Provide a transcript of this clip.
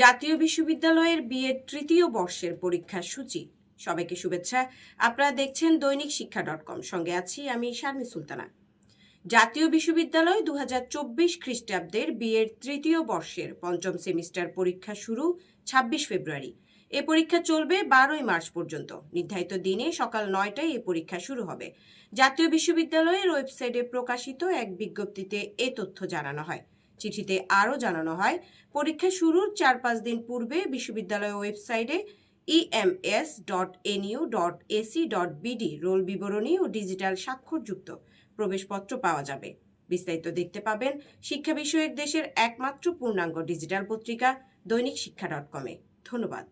জাতীয় বিশ্ববিদ্যালয়ের বিএড তৃতীয় বর্ষের পরীক্ষার সূচি। সবাইকে শুভেচ্ছা। আপনারা দেখছেন দৈনিক শিক্ষা ডট কম। সঙ্গে আছি আমি শারমি সুলতানা। জাতীয় বিশ্ববিদ্যালয় দু হাজার চব্বিশ খ্রিস্টাব্দের বিএড তৃতীয় বর্ষের পঞ্চম সেমিস্টার পরীক্ষা শুরু ছাব্বিশ ফেব্রুয়ারি। এ পরীক্ষা চলবে বারোই মার্চ পর্যন্ত। নির্ধারিত দিনে সকাল নয়টায় এ পরীক্ষা শুরু হবে। জাতীয় বিশ্ববিদ্যালয়ের ওয়েবসাইটে প্রকাশিত এক বিজ্ঞপ্তিতে এ তথ্য জানানো হয়। চিঠিতে আরও জানানো হয়, পরীক্ষা শুরুর চার পাঁচ দিন পূর্বে বিশ্ববিদ্যালয় ওয়েবসাইটে EMS dot NU dot AC dot BD roll বিবরণী ও ডিজিটাল স্বাক্ষরযুক্ত প্রবেশপত্র পাওয়া যাবে। বিস্তারিত দেখতে পাবেন শিক্ষা বিষয়ক দেশের একমাত্র পূর্ণাঙ্গ ডিজিটাল পত্রিকা দৈনিক শিক্ষা ডট কমে। ধন্যবাদ।